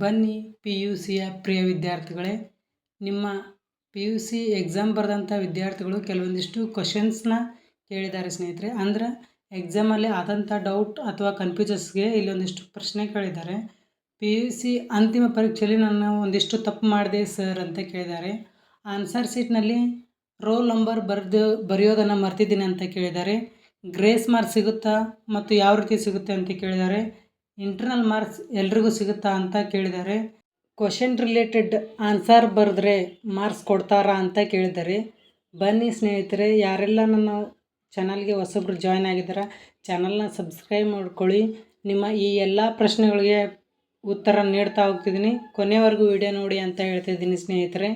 ಬನ್ನಿ P U ಸಿಯ ಪ್ರಿಯ ವಿದ್ಯಾರ್ಥಿಗಳೇ. ನಿಮ್ಮ ಪಿ ಯು ಸಿ ಎಕ್ಸಾಮ್ ಬರೆದಂಥ ವಿದ್ಯಾರ್ಥಿಗಳು ಕೆಲವೊಂದಿಷ್ಟು ಕ್ವಶನ್ಸ್ನ ಕೇಳಿದ್ದಾರೆ ಸ್ನೇಹಿತರೆ. ಅಂದ್ರೆ ಎಕ್ಸಾಮಲ್ಲಿ ಆದಂಥ ಡೌಟ್ ಅಥವಾ ಕನ್ಫ್ಯೂಸಸ್ಗೆ ಇಲ್ಲೊಂದಿಷ್ಟು ಪ್ರಶ್ನೆ ಕೇಳಿದ್ದಾರೆ. ಪಿ ಯು ಸಿ ಅಂತಿಮ ಪರೀಕ್ಷೆಯಲ್ಲಿ ನಾನು ಒಂದಿಷ್ಟು ತಪ್ಪು ಮಾಡಿದೆ ಸರ್ ಅಂತ ಕೇಳಿದ್ದಾರೆ. ಆನ್ಸರ್ ಶೀಟ್ನಲ್ಲಿ ರೋಲ್ ನಂಬರ್ ಬರೆದು, ಬರೆಯೋದನ್ನು ಮರ್ತಿದ್ದೀನಿ ಅಂತ ಕೇಳಿದ್ದಾರೆ. ಗ್ರೇಸ್ ಮಾರ್ಕ್ ಸಿಗುತ್ತಾ ಮತ್ತು ಯಾವ ರೀತಿ ಸಿಗುತ್ತೆ ಅಂತ ಕೇಳಿದ್ದಾರೆ. ಇಂಟರ್ನಲ್ ಮಾರ್ಕ್ಸ್ ಎಲ್ರಿಗೂ ಸಿಗುತ್ತಾ ಅಂತ ಕೇಳಿದ್ದಾರೆ. ಕ್ವಶನ್ ರಿಲೇಟೆಡ್ ಆನ್ಸರ್ ಬರೆದ್ರೆ ಮಾರ್ಕ್ಸ್ ಕೊಡ್ತಾರಾ ಅಂತ ಕೇಳಿದ್ದಾರೆ. ಬನ್ನಿ ಸ್ನೇಹಿತರೆ, ಯಾರೆಲ್ಲ ನನ್ನ ಚಾನಲ್ಗೆ ಹೊಸಬ್ರು ಜಾಯ್ನ್ ಆಗಿದ್ದಾರೆ ಚಾನಲ್ನ ಸಬ್ಸ್ಕ್ರೈಬ್ ಮಾಡ್ಕೊಳ್ಳಿ. ನಿಮ್ಮ ಈ ಎಲ್ಲ ಪ್ರಶ್ನೆಗಳಿಗೆ ಉತ್ತರ ನೀಡ್ತಾ ಹೋಗ್ತಿದ್ದೀನಿ. ಕೊನೆವರೆಗೂ ವಿಡಿಯೋ ನೋಡಿ ಅಂತ ಹೇಳ್ತಿದ್ದೀನಿ ಸ್ನೇಹಿತರೆ.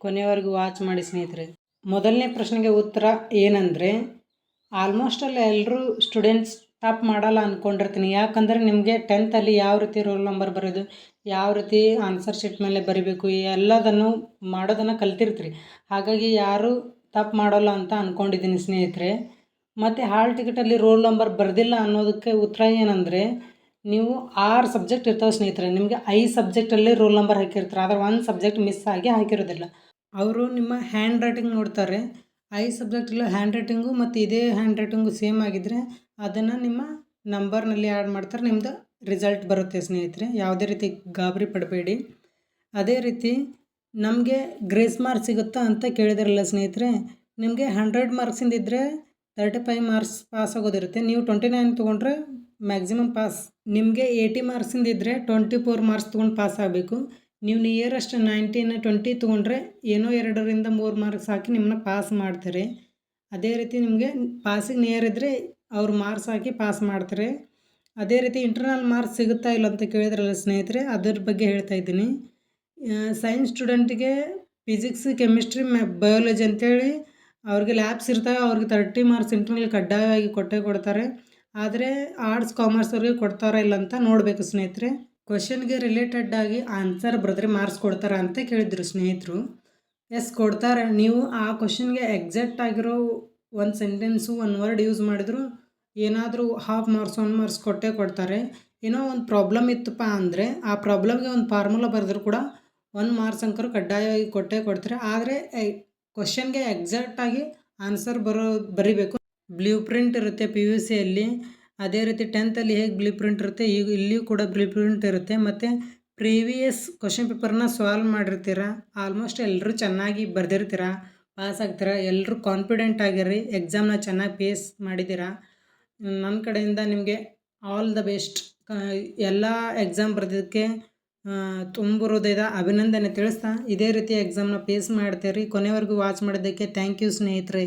ಕೊನೆವರೆಗೂ ವಾಚ್ ಮಾಡಿ ಸ್ನೇಹಿತರೆ. ಮೊದಲನೇ ಪ್ರಶ್ನೆಗೆ ಉತ್ತರ ಏನಂದರೆ ಆಲ್ಮೋಸ್ಟ್ ಅಲ್ಲಿ ಎಲ್ಲರೂ ಸ್ಟೂಡೆಂಟ್ಸ್ ಟಾಪ್ ಮಾಡಲ್ಲ ಅಂದ್ಕೊಂಡಿರ್ತೀನಿ ಯಾಕಂದರೆ ನಿಮಗೆ ಟೆಂತಲ್ಲಿ ಯಾವ ರೀತಿ ರೋಲ್ ನಂಬರ್ ಬರೋದು, ಯಾವ ರೀತಿ ಆನ್ಸರ್ ಶೀಟ್ ಮೇಲೆ ಬರಿಬೇಕು ಎಲ್ಲದನ್ನು ಮಾಡೋದನ್ನು ಕಲ್ತಿರ್ತೀರಿ. ಹಾಗಾಗಿ ಯಾರು ತಪ್ಪು ಮಾಡೋಲ್ಲ ಅಂತ ಅಂದ್ಕೊಂಡಿದ್ದೀನಿ ಸ್ನೇಹಿತರೆ. ಮತ್ತು ಹಾಲ್ ಟಿಕೆಟಲ್ಲಿ ರೋಲ್ ನಂಬರ್ ಬರೆದಿಲ್ಲ ಅನ್ನೋದಕ್ಕೆ ಉತ್ತರ ಏನಂದರೆ, ನೀವು ಆರು ಸಬ್ಜೆಕ್ಟ್ ಇರ್ತಾವೆ ಸ್ನೇಹಿತರೆ. ನಿಮಗೆ ಐದು ಸಬ್ಜೆಕ್ಟಲ್ಲಿ ರೋಲ್ ನಂಬರ್ ಹಾಕಿರ್ತಾರೆ. ಆದರೆ ಒಂದು ಸಬ್ಜೆಕ್ಟ್ ಮಿಸ್ ಆಗಿ ಹಾಕಿರೋದಿಲ್ಲ. ಅವರು ನಿಮ್ಮ ಹ್ಯಾಂಡ್ ರೈಟಿಂಗ್ ನೋಡ್ತಾರೆ ಐದು ಸಬ್ಜೆಕ್ಟಲ್ಲೂ ಹ್ಯಾಂಡ್ ರೈಟಿಂಗು ಮತ್ತು ಇದೇ ಹ್ಯಾಂಡ್ ರೈಟಿಂಗು ಸೇಮ್ ಆಗಿದ್ದರೆ ಅದನ್ನು ನಿಮ್ಮ ನಂಬರ್ನಲ್ಲಿ ಆ್ಯಡ್ ಮಾಡ್ತಾರೆ ನಿಮ್ಮದು ರಿಸಲ್ಟ್ ಬರುತ್ತೆ ಸ್ನೇಹಿತರೆ. ಯಾವುದೇ ರೀತಿ ಗಾಬರಿ ಪಡಬೇಡಿ. ಅದೇ ರೀತಿ ನಮಗೆ ಗ್ರೇಸ್ ಮಾರ್ಕ್ಸ್ ಸಿಗುತ್ತಾ ಅಂತ ಕೇಳಿದಿರಲ್ಲ ಸ್ನೇಹಿತರೆ, ನಿಮಗೆ ಹಂಡ್ರೆಡ್ ಮಾರ್ಕ್ಸಿಂದ ಇದ್ದರೆ ತರ್ಟಿ ಫೈವ್ ಮಾರ್ಕ್ಸ್ ಪಾಸ್ ಆಗೋದಿರುತ್ತೆ. ನೀವು ಟ್ವೆಂಟಿ ನೈನ್ ತೊಗೊಂಡ್ರೆ ಮ್ಯಾಕ್ಸಿಮಮ್ ಪಾಸ್ ನಿಮಗೆ ಏಯ್ಟಿ ಮಾರ್ಕ್ಸಿಂದ ಇದ್ದರೆ ಟ್ವೆಂಟಿ ಫೋರ್ ಮಾರ್ಕ್ಸ್ ತೊಗೊಂಡು ಪಾಸ್ ಆಗಬೇಕು. ನೀವು ನಿಯರೆಸ್ಟ್ ನೈನ್ಟೀನ್ ಟ್ವೆಂಟಿ ತೊಗೊಂಡ್ರೆ ಏನೋ ಎರಡರಿಂದ ಮೂರು ಮಾರ್ಕ್ಸ್ ಹಾಕಿ ನಿಮ್ಮನ್ನ ಪಾಸ್ ಮಾಡ್ತಾರೆ. ಅದೇ ರೀತಿ ನಿಮಗೆ ಪಾಸಿಗೆ ನಿಯರ್ ಇದ್ದರೆ ಅವ್ರು ಮಾರ್ಕ್ಸ್ ಹಾಕಿ ಪಾಸ್ ಮಾಡ್ತಾರೆ. ಅದೇ ರೀತಿ ಇಂಟರ್ನಲ್ ಮಾರ್ಕ್ಸ್ ಸಿಗುತ್ತಾ ಇಲ್ಲ ಅಂತ ಕೇಳಿದ್ರಲ್ಲ ಸ್ನೇಹಿತರೆ, ಅದ್ರ ಬಗ್ಗೆ ಹೇಳ್ತಾ ಇದ್ದೀನಿ. ಸೈನ್ಸ್ ಸ್ಟೂಡೆಂಟ್ಗೆ ಫಿಸಿಕ್ಸ್ ಕೆಮಿಸ್ಟ್ರಿ ಮ್ಯಾ ಬಯೋಲಜಿ ಅಂತೇಳಿ ಅವ್ರಿಗೆ ಲ್ಯಾಬ್ಸ್ ಇರ್ತವೆ, ಅವ್ರಿಗೆ ತರ್ಟಿ ಮಾರ್ಕ್ಸ್ ಇಂಟರ್ನಲ್ ಕಡ್ಡಾಯವಾಗಿ ಕೊಟ್ಟೇ ಕೊಡ್ತಾರೆ. ಆದರೆ ಆರ್ಟ್ಸ್ ಕಾಮರ್ಸ್ ಅವ್ರಿಗೆ ಕೊಡ್ತಾರಾ ಇಲ್ಲ ಅಂತ ನೋಡಬೇಕು ಸ್ನೇಹಿತರೆ. ಕ್ವಶನ್ಗೆ ರಿಲೇಟೆಡ್ ಆಗಿ ಆನ್ಸರ್ ಬರೆದ್ರೆ ಮಾರ್ಕ್ಸ್ ಕೊಡ್ತಾರಾ ಅಂತ ಕೇಳಿದ್ರು ಸ್ನೇಹಿತರು. ಎಸ್ ಕೊಡ್ತಾರೆ. ನೀವು ಆ ಕ್ವಶನ್ಗೆ ಎಕ್ಸಾಕ್ಟ್ ಆಗಿರೋ ಒಂದು ಸೆಂಟೆನ್ಸು ಒನ್ ವರ್ಡ್ ಯೂಸ್ ಮಾಡಿದ್ರು ಏನಾದರೂ ಹಾಫ್ ಮಾರ್ಕ್ಸ್ ಒನ್ ಮಾರ್ಕ್ಸ್ ಕೊಟ್ಟೇ ಕೊಡ್ತಾರೆ. ಏನೋ ಒಂದು ಪ್ರಾಬ್ಲಮ್ ಇತ್ತಪ್ಪ ಅಂದರೆ ಆ ಪ್ರಾಬ್ಲಮ್ಗೆ ಒಂದು ಫಾರ್ಮುಲಾ ಬರೆದ್ರು ಕೂಡ ಒನ್ ಮಾರ್ಕ್ಸ್ ಅಂಕರು ಕಡ್ಡಾಯವಾಗಿ ಕೊಟ್ಟೇ ಕೊಡ್ತಾರೆ. ಆದರೆ ಕ್ವಶನ್ಗೆ ಎಕ್ಸಾಕ್ಟಾಗಿ ಆನ್ಸರ್ ಬರೋ, ಬರಿಬೇಕು. ಬ್ಲೂ ಪ್ರಿಂಟ್ ಇರುತ್ತೆ ಪಿ ಯು ಸಿಯಲ್ಲಿ ಅದೇ ರೀತಿ ಟೆಂತಲ್ಲಿ ಹೇಗೆ ಬ್ಲೂ ಪ್ರಿಂಟ್ ಇರುತ್ತೆ? ಈಗ ಇಲ್ಲಿಯೂ ಕೂಡ ಬ್ಲೂ ಪ್ರಿಂಟ್ ಇರುತ್ತೆ. ಮತ್ತು ಪ್ರೀವಿಯಸ್ ಕ್ವಶನ್ ಪೇಪರ್ನ ಸಾಲ್ವ್ ಮಾಡಿರ್ತೀರ? ಆಲ್ಮೋಸ್ಟ್ ಎಲ್ಲರೂ ಚೆನ್ನಾಗಿ ಬರೆದಿರ್ತೀರ? ಪಾಸ್ ಆಗ್ತೀರ? ಎಲ್ಲರೂ ಕಾನ್ಫಿಡೆಂಟ್ ಆಗಿರಿ ಎಕ್ಸಾಮ್ನ ಚೆನ್ನಾಗಿ ಪೇಸ್ ಮಾಡಿದ್ದೀರಾ? ನನ್ನ ಕಡೆಯಿಂದ ನಿಮಗೆ ಆಲ್ ದ ಬೆಸ್ಟ್ ಎಲ್ಲ ಎಕ್ಸಾಮ್ ಬರೆದಿದ್ದಕ್ಕೆ ತುಂಬ ಅಭಿನಂದನೆ ತಿಳಿಸ್ತಾ, ಇದೇ ರೀತಿ ಎಕ್ಸಾಮ್ನ ಪೇಸ್ ಮಾಡ್ತೀರಿ. ಕೊನೆವರೆಗೂ ವಾಚ್ ಮಾಡಿದ್ದಕ್ಕೆ ಥ್ಯಾಂಕ್ ಯು ಸ್ನೇಹಿತರೆ.